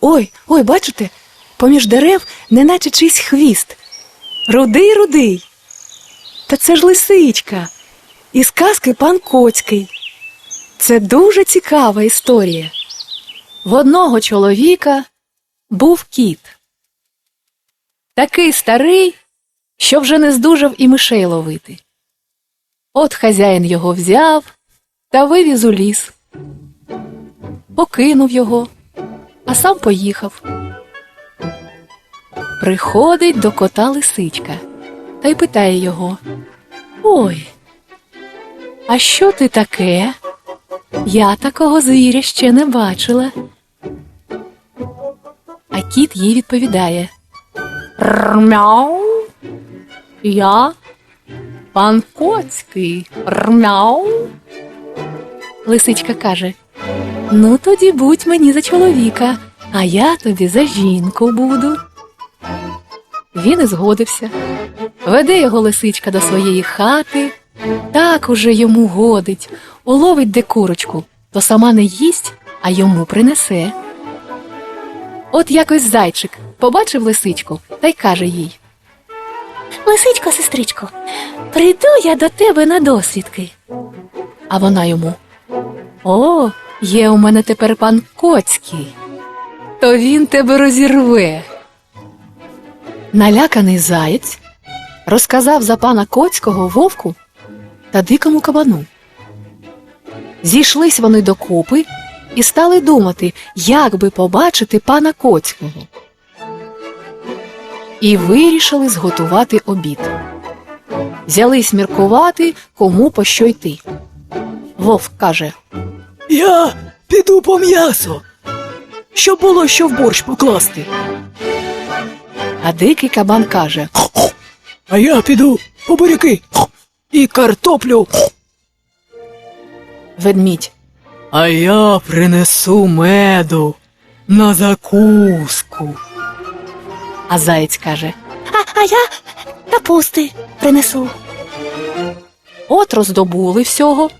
Ой, ой, бачите, поміж дерев неначе чийсь хвіст. Рудий, рудий. Та це ж лисичка. Із казки пан Коцький. Це дуже цікава історія. В одного чоловіка був кіт. Такий старий, що вже не здужав і мишей ловити. От хазяїн його взяв та вивіз у ліс, покинув його, а сам поїхав. Приходить до кота лисичка та й питає його: Ой, а що ти таке? Я такого звіря ще не бачила. А кіт їй відповідає: Рмяу. Я пан Коцький. Рмяу. Лисичка каже: Ну, тоді будь мені за чоловіка, а я тобі за жінку буду. Він і згодився. Веде його лисичка до своєї хати, так уже йому годить, уловить де курочку, то сама не їсть, а йому принесе. От якось зайчик побачив лисичку та й каже їй: Лисичко, сестричко, прийду я до тебе на досвідки. А вона йому: О, є у мене тепер пан Коцький, то він тебе розірве. Наляканий заєць розказав за пана Коцького вовку та дикому кабану. Зійшлись вони докупи і стали думати, як би побачити пана Коцького. І вирішили зготувати обід. Взялись міркувати, кому по що йти. Вовк каже: Я піду по м'ясо, щоб було що в борщ покласти. а дикий кабан каже: А я піду по буряки і картоплю. Ведмідь. А я принесу меду на закуску. А заєць каже: А, а я капусти принесу. От роздобули всього.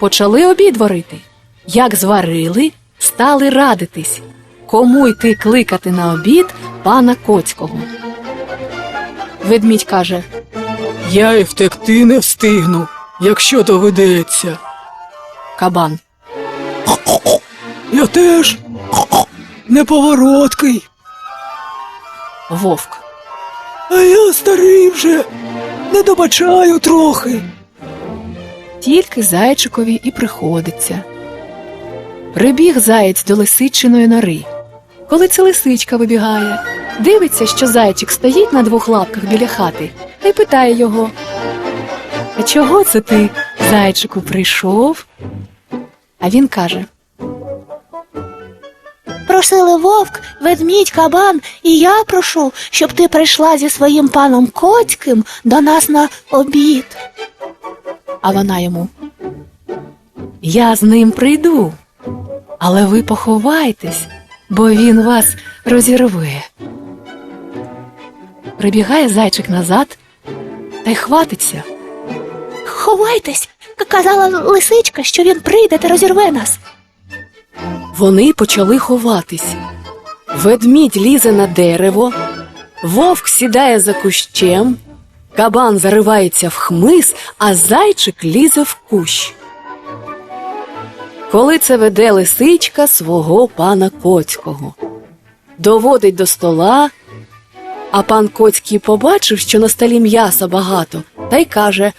Почали обід варити. Як зварили, стали радитись, кому йти кликати на обід пана Коцького. Ведмідь каже: Я й втекти не встигну, якщо доведеться. Кабан. Я теж неповороткий, Вовк. а я старий вже, не добачаю трохи. Тільки зайчикові і приходиться. Прибіг заєць до лисичиної нори. Коли це лисичка вибігає, дивиться, що зайчик стоїть на двох лапках біля хати, та й питає його: А чого це ти, зайчику, прийшов? А він каже: Просили вовк, ведмідь, кабан, і я прошу, щоб ти прийшла зі своїм паном Коцьким до нас на обід. А вона йому. Я з ним прийду, але ви поховайтесь, бо він вас розірве. Прибігає зайчик назад та й хватиться. Ховайтесь, казала лисичка, що він прийде та розірве нас. Вони почали ховатись. Ведмідь лізе на дерево, вовк сідає за кущем, кабан заривається в хмиз, а зайчик лізе в кущ. Коли це веде лисичка свого пана Коцького, доводить до стола, а пан Коцький побачив, що на столі м'яса багато, та й каже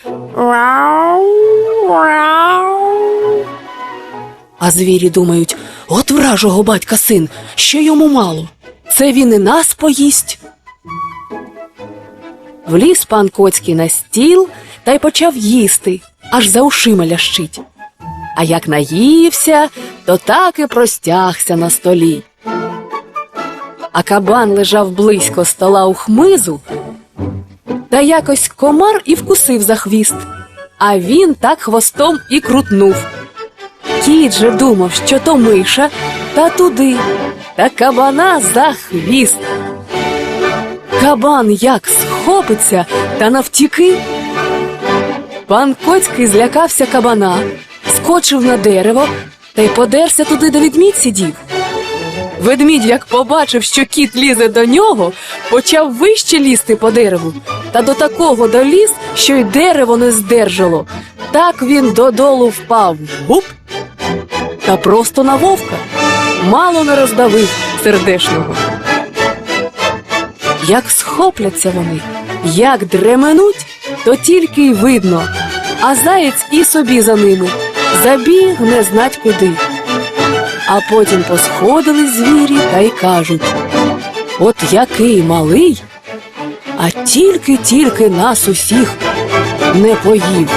А звірі думають: от вражого батька син, ще йому мало. Це він і нас поїсть. Вліз пан Коцький на стіл та й почав їсти, аж за ушима лящить. А як наївся, то так і простягся на столі. А кабан лежав близько стола у хмизу, та якось комар і вкусив за хвіст, а він так хвостом і крутнув. Кіт же думав, що то миша, та туди, та кабана за хвіст. Кабан як схопиться та навтіки. Пан Коцький злякався кабана, скочив на дерево та й подерся туди, де відмідь сидів. Ведмідь, як побачив, що кіт лізе до нього, почав вище лізти по дереву, та до такого доліз, що й дерево не здержало. Так він додолу впав гуп та просто на вовка. Мало не роздавив сердешного. Як схопляться вони, як дременуть, то тільки й видно, а заєць і собі за ними забіг не знать куди. А потім посходили звірі та й кажуть: От який малий, а тільки-тільки нас усіх не поїв.